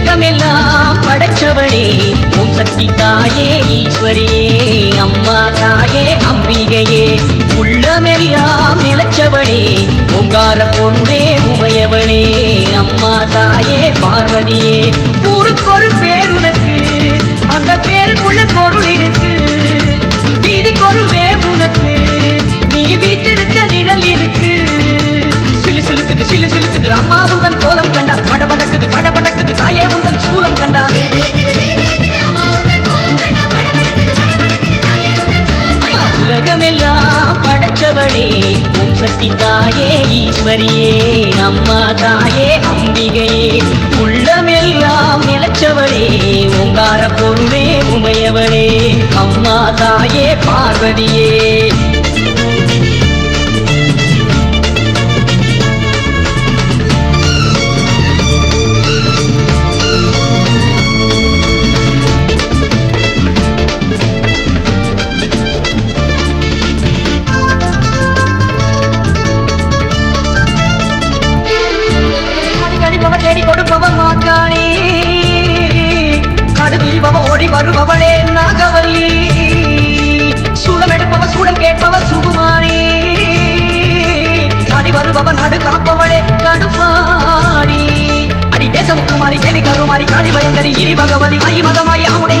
உலகமெல்லாம் படைச்சவளே. உன் சக்தி தாயே ஈஸ்வரியே அம்மா தாயே அம்பிகையே. உள்ளமெல்லாம் நிலச்சவளே. உங்கார பொண்ணே உமையவளே. அம்மா தாயே பார்வதியே. ஊருக்கு படைச்சவளே உற்பத்தி தாயே ஈஸ்வரியே அம்மா தாயே அம்பிகையே. உள்ளமெல்லாம் நிலச்சவளே ஓங்கார பொருளே உமையவளே அம்மா தாயே பார்வதியே. வருபவளே நாகவல்லி. சூடம் எடுப்பவ சூடம் கேட்பவ சுகுமாரி. அடி வருபவன் நடு காப்பவளே கடுப்பாடி அடி தேசமுக்குமாரி தேவி கருமாரி காளி பயங்கரி இரி பகவதி மயி அவனுடைய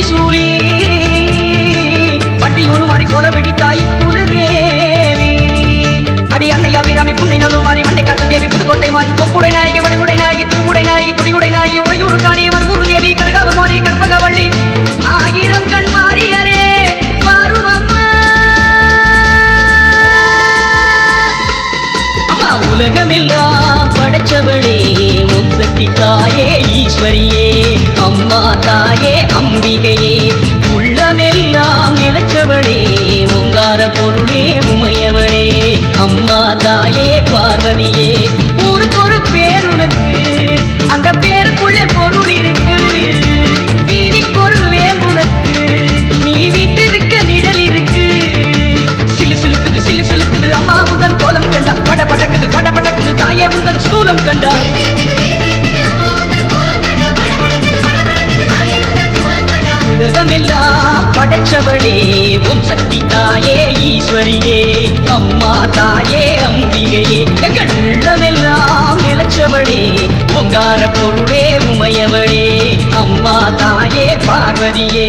தண்டுமாரி பட்டி ஒரு மாறி கோல வெடித்தாய் குலதேவி அடி அன்னை அபிராமி புண்ணை நலுமாரி மண்டை காட்டு தேவி புதுக்கோட்டை மாறி. கொப்புடை நாயகி வடகுடை நாயகி திருமுடை நாயகி குடிகுடை நாயகி உறையூர் காணி மருகூர் தேவி மாறி கற்பகவள்ளி. ஆயிரம் கண் மாறியரே உலகமெல்லாம் படைச்சவளே. உங்கார பொருளே அம்மா தாயே பார்வதியே ஊருக்கு ஒரு பேர் உனக்கு. அந்த பேருக்குள்ளே பொருள் இருக்கு. வீதிக்கு ஒரு வேர் உனக்கு. நீ வீட்டிருக்க நிழல் இருக்கு. சிலு சிலுக்குது சிலு சிலுக்குது. அம்மா முதல் கோலம் கண்டா பட படக்குது பட படக்குது தாயே முதல் சூலம் கண்டா படைச்சவளே உன் சக்தி தாயே ஈஸ்வரியே அம்மா தாயே அம்பிகையே. எங்கள் உள்ளமெல்லாம் நிலச்சவளே பொங்கார பொருளே உமையவளே அம்மா தாயே பார்வதியே.